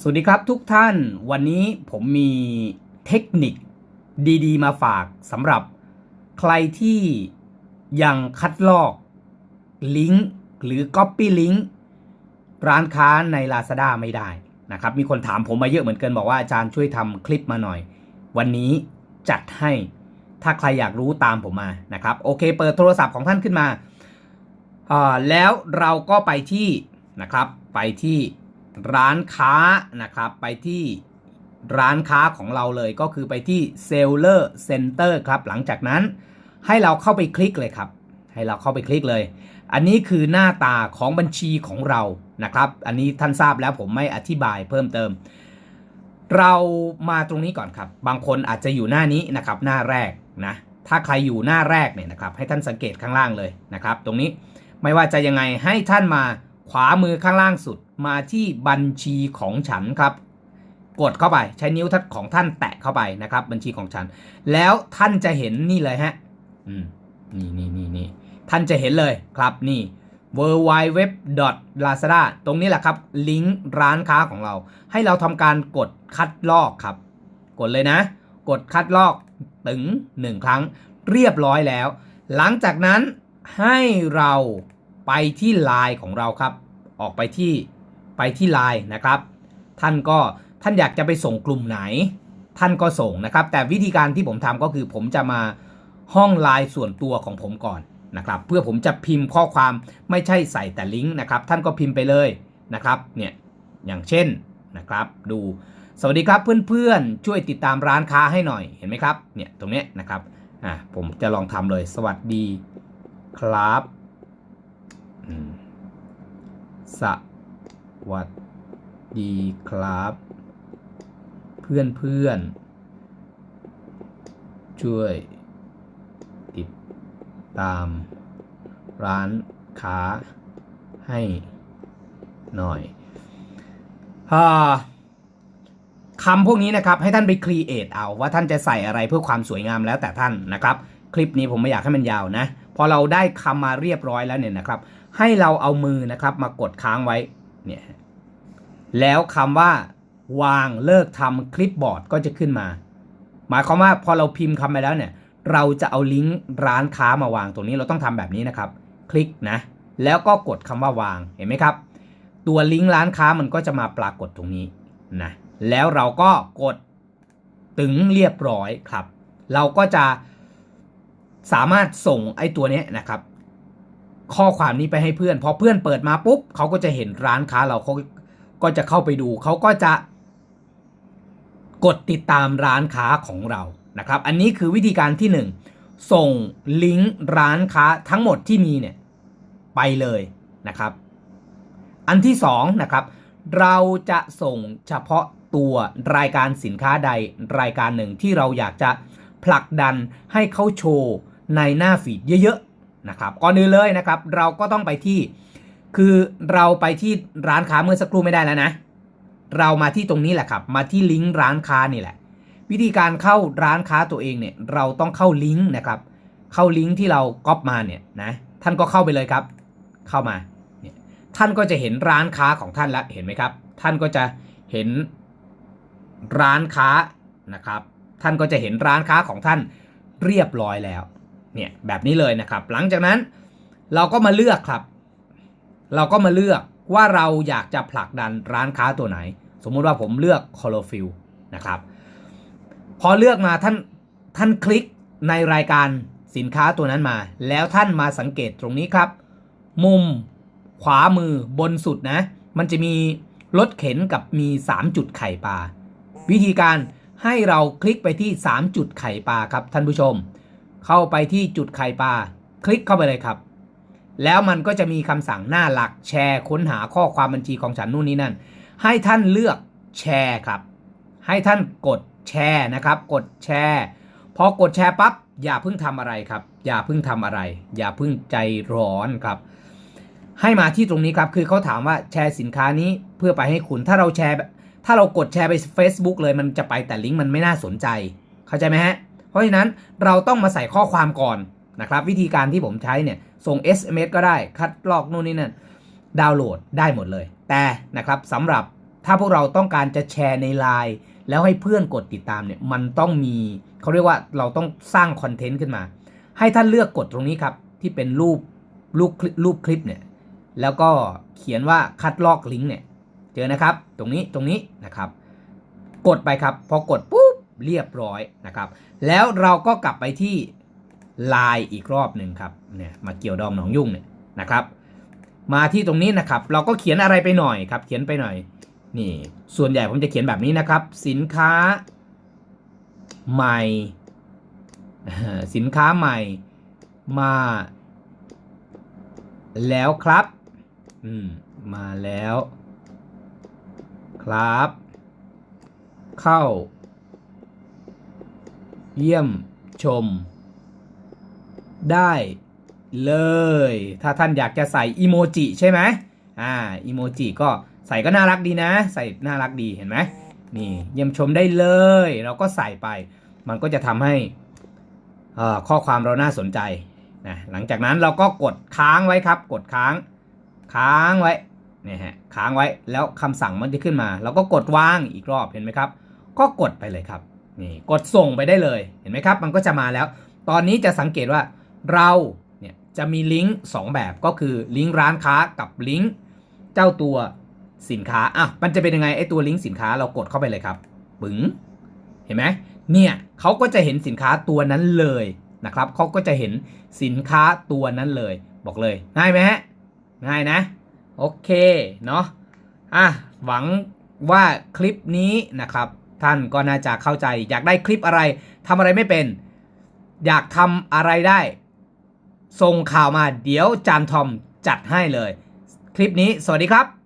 สวัสดีครับทุกท่านวันนี้ผมมีเทคนิคดีๆ มาฝากสำหรับใครที่ยังคัดลอกลิงก์หรือ Copy ลิงก์ร้านค้าใน Lazada ไม่ได้นะครับมีคนถามผมมาเยอะเหมือนกันบอกว่าอาจารย์ช่วยทำคลิปมาหน่อย วันนี้จัดให้ถ้าใครอยากรู้ตามผมมานะครับโอเคเปิดโทรศัพท์ของท่านขึ้นมาอ่าแล้วเราก็ไปที่นะครับไปที่ ร้านค้านะครับไปที่ร้านค้าของเราเลยก็คือไปที่ Seller Center ครับ หลังจากนั้นให้เราเข้าไปคลิกเลยครับ ให้เราเข้าไปคลิกเลย อันนี้คือหน้าตาของบัญชีของเรานะครับ อันนี้ท่านทราบแล้วผมไม่อธิบายเพิ่มเติม เรามาตรงนี้ก่อนครับ บางคนอาจจะอยู่หน้านี้นะครับ หน้าแรกนะ ถ้าใครอยู่หน้าแรกเนี่ยนะครับ ให้ท่านสังเกตข้างล่างเลยนะครับ ตรงนี้ไม่ว่าจะยังไงให้ท่านมา ขวามือข้างล่างสุดมาที่บัญชีของฉันครับ กดเข้าไปใช้นิ้วทัดของท่านแตะเข้าไปนะครับ บัญชีของฉัน แล้วท่านจะเห็นนี่เลยฮะนี่นี่นี่นี่ท่านจะเห็นเลยครับนี่ w w w lazada ตรงนี้แหละครับ ลิงก์ร้านค้าของเรา ให้เราทำการกดคัดลอกครับ กดเลยนะ กดคัดลอกถึง 1 ครั้งเรียบร้อยแล้ว หลังจากนั้นให้เรา ไปที่ไลน์ของเราครับ ออกไปที่ไปที่ไลน์นะครับ ท่านก็ท่านอยากจะไปส่งกลุ่มไหน ท่านก็ส่งนะครับ แต่วิธีการที่ผมทำก็คือผมจะมาห้องไลน์ส่วนตัวของผมก่อนนะครับ เพื่อผมจะพิมพ์ข้อความไม่ใช่ใส่แต่ลิงก์นะครับ ท่านก็พิมพ์ไปเลยนะครับเนี่ยอย่างเช่นนะครับ ดูสวัสดีครับเพื่อนๆ ช่วยติดตามร้านค้าให้หน่อยเห็นไหมครับเนี่ยตรงนี้นะครับอ่าผมจะลองทำเลยสวัสดีครับ สวัสดีครับ เพื่อนเพื่อนช่วย ติดตาม ร้านค้าให้หน่อยอ่าคำพวกนี้นะครับ ให้ท่านไปครีเอทเอาว่าท่านจะใส่อะไรเพื่อความสวยงามแล้วแต่ท่านนะครับ คลิปนี้ผมไม่อยากให้มันยาวนะ พอเราได้คำมาเรียบร้อยแล้วเนี่ยนะครับ ให้เราเอามือนะครับมากดค้างไว้เนี่ยแล้วคำว่าวางเลิกทำคลิปบอร์ดก็จะขึ้นมา หมายความว่าพอเราพิมพ์คำไปแล้วเนี่ย เราจะเอาลิงก์ร้านค้ามาวางตรงนี้เราต้องทำแบบนี้นะครับ คลิกนะ แล้วก็กดคำว่าวางเห็นไหมครับ ตัวลิงก์ร้านค้ามันก็จะมาปรากฏตรงนี้นะแล้วเราก็กดถึงเรียบร้อยครับ เราก็จะสามารถส่งไอ้ตัวนี้นะครับ ข้อความนี้ไปให้เพื่อน พอเพื่อนเปิดมาปุ๊บเขาก็จะเห็นร้านค้าเราเขาก็จะเข้าไปดู เขาก็จะ กดติดตามร้านค้าของเรานะครับ อันนี้คือวิธีการที่ 1 ส่งลิงก์ร้านค้าทั้งหมดที่มีเนี่ยไปเลยนะครับ อันที่2นะครับเราจะส่งเฉพาะตัวรายการสินค้าใดรายการหนึ่งที่เราอยากจะผลักดันให้เขาโชว์ในหน้าฟีดเยอะๆ นะครับก่อนอื่นเลยนะครับ เราก็ต้องไปที่ คือเราไปที่ร้านค้าเมื่อสักครู่ไม่ได้แล้วนะ เรามาที่ตรงนี้แหละครับ มาที่ลิงก์ร้านค้านี่แหละ วิธีการเข้าร้านค้าตัวเองเนี่ยเราต้องเข้าลิงก์นะครับ เข้าลิงก์ที่เราก๊อปมาเนี่ยนะท่านก็เข้าไปเลยครับ เข้ามาเนี่ยท่านก็จะเห็นร้านค้าของท่านแล้วเห็นไหมครับ ท่านก็จะเห็นร้านค้านะครับ ท่านก็จะเห็นร้านค้าของท่านเรียบร้อยแล้ว เนี่ยแบบนี้เลยนะครับ หลังจากนั้นเราก็มาเลือกครับ เราก็มาเลือกว่าเราอยากจะผลักดันร้านค้าตัวไหน สมมุติว่าผมเลือก c o l o f i l นะครับ พอเลือกมาท่านท่านคลิกในรายการสินค้าตัวนั้นมา แล้วท่านมาสังเกตตรงนี้ครับ มุมขวามือบนสุดนะ มันจะมีรถเข็นกับมี 3 จุดไข่ปลาวิธีการให้เราคลิกไปที่ 3 จุดไข่ปลาครับท่านผู้ชม เข้าไปที่จุดไข่ปลาคลิกเข้าไปเลยครับ แล้วมันก็จะมีคำสั่งหน้าหลักแชร์ค้นหาข้อความบัญชีของฉันนู่นนี่นั่น ให้ท่านเลือกแชร์ครับ ให้ท่านกดแชร์นะครับ กดแชร์พอกดแชร์ปั๊บอย่าเพิ่งทำอะไรครับ อย่าเพิ่งทำอะไร อย่าเพิ่งใจร้อนครับ ให้มาที่ตรงนี้ครับ คือเขาถามว่าแชร์สินค้านี้เพื่อไปให้คุณ ถ้าเราแชร์ ถ้าเรากดแชร์ไป Facebook เลยมันจะไปแต่ลิงก์มันไม่น่าสนใจ เข้าใจไหมฮะ เพราะฉะนั้นเราต้องมาใส่ข้อความก่อนนะครับวิธีการที่ผมใช้เนี่ยส่ง SMS ก็ได้คัดลอกนู่นนี่นั่นดาวน์โหลดได้หมดเลย แต่นะครับสำหรับถ้าพวกเราต้องการจะแชร์ในไลน์แล้วให้เพื่อนกดติดตามเนี่ยมันต้องมีเขาเรียกว่าเราต้องสร้างคอนเทนต์ขึ้นมา ให้ท่านเลือกกดตรงนี้ครับที่เป็นรูปรูปคลิปรูปคลิปเนี่ยแล้วก็เขียนว่าคัดลอกลิงก์เนี่ยเจอนะครับตรงนี้ตรงนี้นะครับ กดไปครับพอกดปุ๊บ เรียบร้อยนะครับ แล้วเราก็กลับไปที่ลน์อีกรอบหนึ่งครับเนี่ยมาเกี่ยวดองหนองยุ่งเนี่ยนะครับ มาที่ตรงนี้นะครับ เราก็เขียนอะไรไปหน่อยครับ เขียนไปหน่อยนี่ส่วนใหญ่ผมจะเขียนแบบนี้นะครับ สินค้าใหม่ สินค้าใหม่มาแล้วครับอืมมาแล้ว ครับ เข้า เยี่ยมชม ได้เลย ถ้าท่านอยากจะใส่อีโมจิใช่ไหมอ่าอีโมจิก็ใส่ก็น่ารักดีนะ ใส่น่ารักดีเห็นไหมนี่เยี่ยมชมได้เลย เราก็ใส่ไป มันก็จะทำให้ข้อความเราน่าสนใจนะหลังจากนั้นเราก็กดค้างไว้ครับ กดค้าง ค้างไว้เนี่ยฮะค้างไว้แล้วคำสั่งมันจะขึ้นมา เราก็กดวางอีกรอบเห็นไหมครับ ก็กดไปเลยครับ นี่กดส่งไปได้เลยเห็นไหมครับ มันก็จะมาแล้ว ตอนนี้จะสังเกตว่าเราเนี่ยจะมีลิงก์2แบบก็คือลิงก์ร้านค้ากับลิงก์เจ้าตัวสินค้าอะมันจะเป็นยังไงไอ้ตัวลิงก์สินค้าเรากดเข้าไปเลยครับปึ๋งเห็นไหมเนี่ยเขาก็จะเห็นสินค้าตัวนั้นเลยนะครับเขาก็จะเห็นสินค้าตัวนั้นเลย บอกเลยง่ายไหมฮะง่ายนะ โอเคเนาะอะหวังว่าคลิปนี้นะครับ ท่านก็น่าจะเข้าใจ อยากได้คลิปอะไรทำอะไรไม่เป็น อยากทำอะไรได้ ส่งข่าวมาเดี๋ยวจานทอมจัดให้เลย คลิปนี้สวัสดีครับ